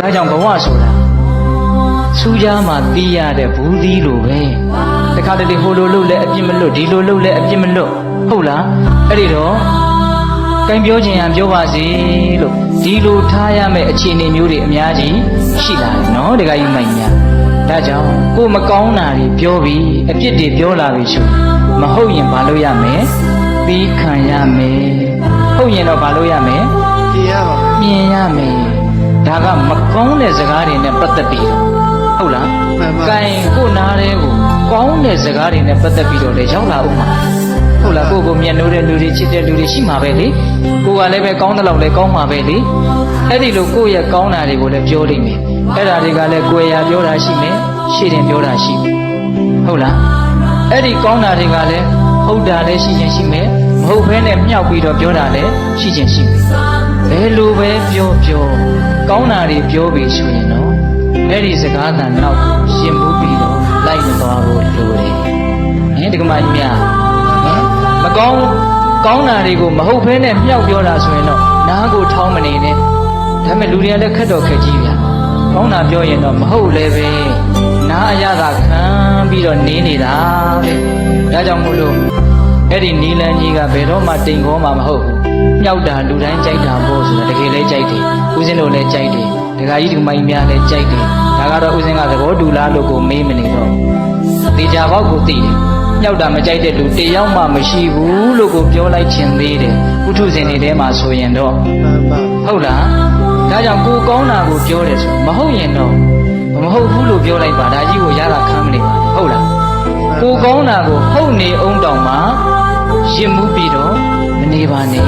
ဒါကြောင့်ဘဝဆိုတာစူးကြမှာတီးရတဲ့ဘူးသီးလိုပဲတခါတလေဟိုလိုလုပ်လဲအပြစ်မလွတ်ဒီလိုလုပ်လဲအပြစ်မလွတ်ဟုတ်လားအဲ့ဒီတော့ကံပြောခြင်းရန်ပြောပါစေလို့ဒီလိုထားရမယ့်အခြေအနေမျိုးတွေအများကြီးရှိလာတယ်နော်တခါကြီးမိုင်များဒါကြောင့်ကိုယ်မကောင်းတာတွေပြောပြီးအပြစ်တွေပြောလာပြီဆိုမဟုတ်ရင်မလုပ်ရမယ်သီးခံရမယ်ဟုတ်ရင်တော့မလုပ်ရမယ်ကြည်ရပါမြင်ရမယ် ဒါကမကောင်းတဲ့စကားတွေနဲ့ပတ်သက်ပြီးတော့ဟုတ်လားမှန်ပါကင်ကိုနားတဲ့ကိုကောင်းတဲ့စကားတွေနဲ့ပတ်သက်ပြီးတော့လေရောက်လာဦးမှာဟုတ်လားကိုယ့်ကိုမျက်နှိုးတဲ့လူတွေချစ်တဲ့လူတွေရှိမှာပဲလေကိုကလည်းပဲကောင်းတဲ့လောက်လည်းကောင်းမှာပဲလေအဲ့ဒီလိုကိုယ့်ရဲ့ကောင်းတာတွေကိုလည်းပြောလိမ့်မယ်အဲ့ဒါတွေကလည်းကိုယ်ရာပြောတာရှိမယ်ရှေ့တင်ပြောတာရှိမယ်ဟုတ်လားအဲ့ဒီကောင်းတာတွေကလည်းဟုတ်တာလည်းရှိခြင်းရှိမယ်မဟုတ်ဘဲနဲ့မြောက်ပြီးတော့ပြောတာလည်းရှိခြင်းရှိမယ်ဘယ်လိုပဲပြောပြော ကောင်းတာတွေပြောပြီဆိုရင်တော့အဲ့ဒီစကားတန်နောက်ကိုရှင်မှုပြီးတော့လိုက်မသွားဖို့လိုတယ်။ဟင်ဒီကမကြီးများဟင်မကောင်းကောင်းတာတွေကိုမဟုတ်ဘဲနဲ့မြောက်ပြောတာဆိုရင်တော့နားကိုထောင်းမနေနဲ့။ဒါပေမဲ့လူတွေကလည်းခက်တော့ခက်ကြီးဗျာ။ကောင်းတာပြောရင်တော့မဟုတ်လည်းပဲနားအရသာခံပြီးတော့နေနေတာပဲ။ဒါကြောင့်မို့လို့အဲ့ဒီနီလန်းကြီးကဘယ်တော့မှတိမ်ခေါ်မှာမဟုတ်ဘူး။မြောက်တာလူတိုင်းကြိုက်တာပေါ့ဆို ဦးဇင်းတို့လည်းကြိုက်တယ်။ဒကာကြီးဒီမိုင်းများလည်းကြိုက်တယ်။ဒါကတော့ဦးဇင်းကသဘောတူလားလို့ကိုမေးမနေတော့ဘူးတေချာဘောက်ကိုသိတယ်။မြောက်တာမကြိုက်တဲ့လူတယောက်မှမရှိဘူးလို့ကိုပြောလိုက်ခြင်းသေးတယ်။ဥထုဇဉ်တွေထဲမှာဆိုရင်တော့မှန်ပါဟုတ်လားဒါကြောင့်ကိုကောင်းတာကိုပြောတယ်ဆိုမဟုတ်ရင်တော့မဟုတ်ဘူးလို့ပြောလိုက်ပါဒါကြီးကိုရတာခံမနေပါနဲ့ဟုတ်လားကိုကောင်းတာကိုဟုတ်နေအောင်တောင်မှရင်မှုပြီးတော့မနေပါနဲ့